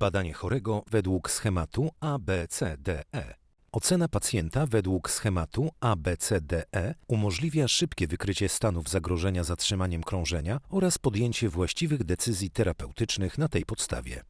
Badanie chorego według schematu ABCDE. Ocena pacjenta według schematu ABCDE umożliwia szybkie wykrycie stanów zagrożenia zatrzymaniem krążenia oraz podjęcie właściwych decyzji terapeutycznych na tej podstawie.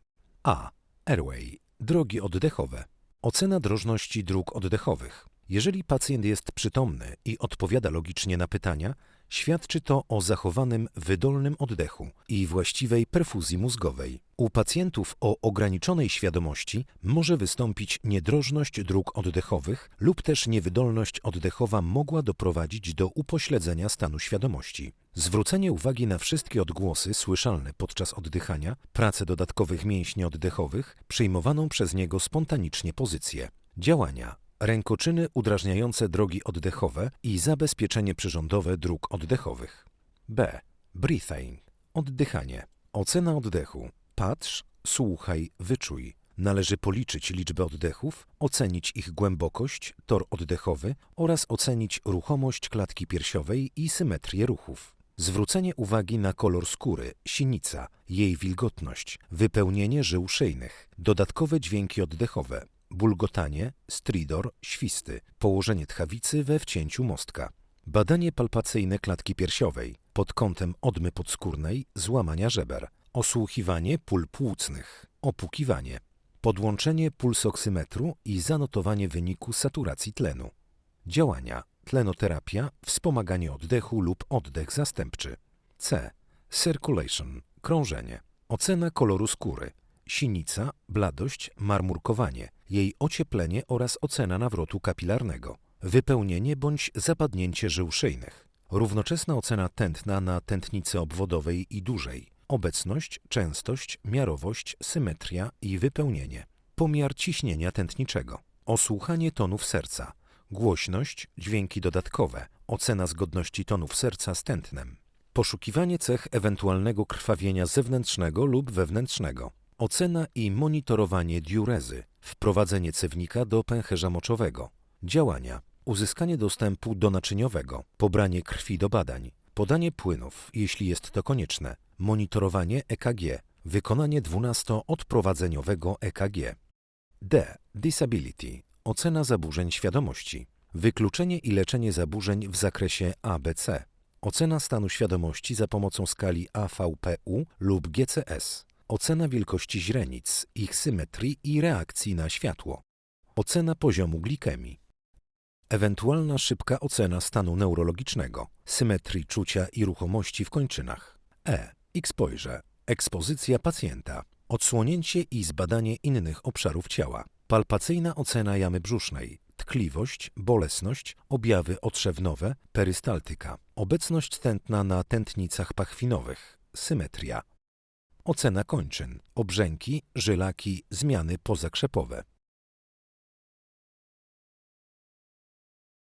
A. Airway. Drogi oddechowe. Ocena drożności dróg oddechowych. Jeżeli pacjent jest przytomny i odpowiada logicznie na pytania, świadczy to o zachowanym wydolnym oddechu i właściwej perfuzji mózgowej. U pacjentów o ograniczonej świadomości może wystąpić niedrożność dróg oddechowych lub też niewydolność oddechowa mogła doprowadzić do upośledzenia stanu świadomości. Zwrócenie uwagi na wszystkie odgłosy słyszalne podczas oddychania, pracę dodatkowych mięśni oddechowych, przyjmowaną przez niego spontanicznie pozycję. Działania rękoczyny udrażniające drogi oddechowe i zabezpieczenie przyrządowe dróg oddechowych. B. Breathing. Oddychanie. Ocena oddechu. Patrz, słuchaj, wyczuj. Należy policzyć liczbę oddechów, ocenić ich głębokość, tor oddechowy oraz ocenić ruchomość klatki piersiowej i symetrię ruchów. Zwrócenie uwagi na kolor skóry, sinica, jej wilgotność, wypełnienie żył szyjnych, dodatkowe dźwięki oddechowe, bulgotanie, stridor, świsty, położenie tchawicy we wcięciu mostka. Badanie palpacyjne klatki piersiowej pod kątem odmy podskórnej, złamania żeber, osłuchiwanie pól płucnych, opukiwanie, podłączenie pulsoksymetru i zanotowanie wyniku saturacji tlenu. Działania tlenoterapia, wspomaganie oddechu lub oddech zastępczy. C. Circulation, krążenie, ocena koloru skóry, sinica, bladość, marmurkowanie, jej ocieplenie oraz ocena nawrotu kapilarnego, wypełnienie bądź zapadnięcie żył szyjnych, równoczesna ocena tętna na tętnicy obwodowej i dużej, obecność, częstość, miarowość, symetria i wypełnienie, pomiar ciśnienia tętniczego, osłuchanie tonów serca, głośność, dźwięki dodatkowe, ocena zgodności tonów serca z tętnem, poszukiwanie cech ewentualnego krwawienia zewnętrznego lub wewnętrznego, Ocena i monitorowanie diurezy, wprowadzenie cewnika do pęcherza moczowego, działania, uzyskanie dostępu do naczyniowego, pobranie krwi do badań, podanie płynów, jeśli jest to konieczne, monitorowanie EKG, wykonanie 12-odprowadzeniowego EKG. D. Disability. Ocena zaburzeń świadomości. Wykluczenie i leczenie zaburzeń w zakresie ABC. Ocena stanu świadomości za pomocą skali AVPU lub GCS. Ocena wielkości źrenic, ich symetrii i reakcji na światło. Ocena poziomu glikemii. Ewentualna szybka ocena stanu neurologicznego, symetrii czucia i ruchomości w kończynach. E. Exposure. Ekspozycja pacjenta. Odsłonięcie i zbadanie innych obszarów ciała. Palpacyjna ocena jamy brzusznej. Tkliwość, bolesność, objawy otrzewnowe, perystaltyka. Obecność tętna na tętnicach pachwinowych. Symetria. Ocena kończyn, obrzęki, żylaki, zmiany pozakrzepowe.